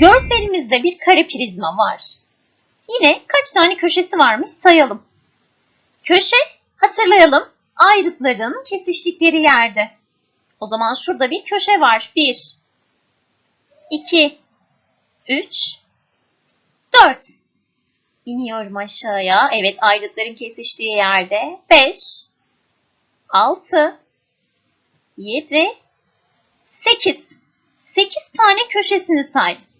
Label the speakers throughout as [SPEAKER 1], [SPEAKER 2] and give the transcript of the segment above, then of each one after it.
[SPEAKER 1] Görselimizde bir kare prizma var. Yine kaç tane köşesi varmış sayalım. Köşe hatırlayalım ayrıtların kesiştikleri yerde. O zaman şurada bir köşe var. 1 2 3 4 İniyorum aşağıya. Evet ayrıtların kesiştiği yerde. 5 6 7 8 8 tane köşesini saydım.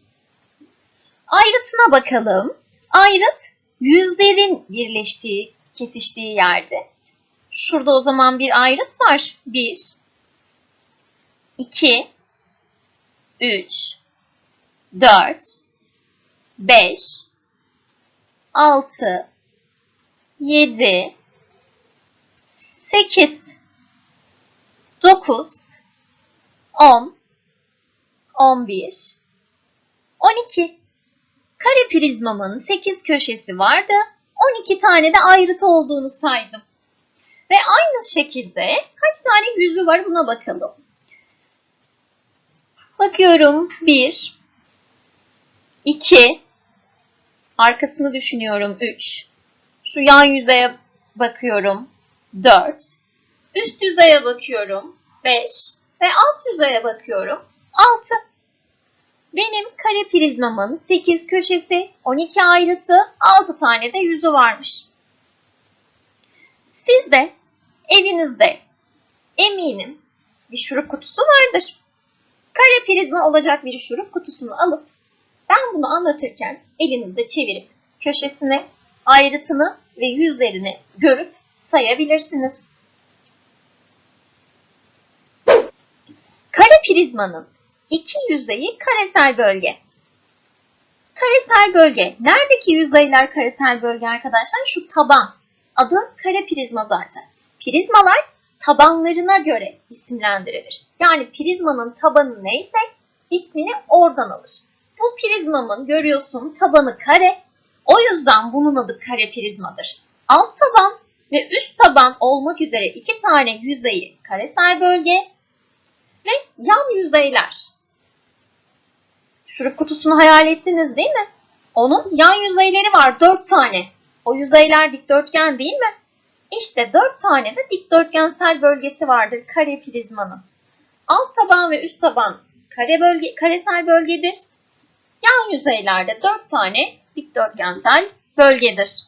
[SPEAKER 1] Ayrıtına bakalım. Ayrıt yüzlerin birleştiği, kesiştiği yerde. Şurada o zaman bir ayrıt var. 1 2 3 4 5 6 7 8 9 10 11 12 Kare prizmamın 8 köşesi vardı. 12 tane de ayrıt olduğunu saydım. Ve aynı şekilde kaç tane yüzü var buna bakalım. Bakıyorum. 1 2 Arkasını düşünüyorum. 3 Şu yan yüzeye bakıyorum. 4 Üst yüzeye bakıyorum. 5 ve alt yüzeye bakıyorum. 6 benim kare prizmamın 8 köşesi, 12 ayrıtı, 6 tane de yüzü varmış. Sizde evinizde eminim bir şurup kutusu vardır. Kare prizma olacak bir şurup kutusunu alıp ben bunu anlatırken elinizde çevirip köşesini, ayrıtını ve yüzlerini görüp sayabilirsiniz. Kare prizmanın İki yüzeyi karesel bölge. Karesel bölge. Neredeki yüzeyler karesel bölge arkadaşlar? Şu taban. Adı kare prizma zaten. Prizmalar tabanlarına göre isimlendirilir. Yani prizmanın tabanı neyse ismini oradan alır. Bu prizmamın görüyorsun tabanı kare. O yüzden bunun adı kare prizmadır. Alt taban ve üst taban olmak üzere iki tane yüzeyi karesel bölge ve yan yüzeyler Şurup kutusunu hayal ettiniz değil mi? Onun yan yüzeyleri var dört tane. O yüzeyler dikdörtgen değil mi? İşte dört tane de dikdörtgensel bölgesi vardır kare prizmanın. Alt taban ve üst taban kare bölge, karesel bölgedir. Yan yüzeylerde dört tane dikdörtgensel bölgedir.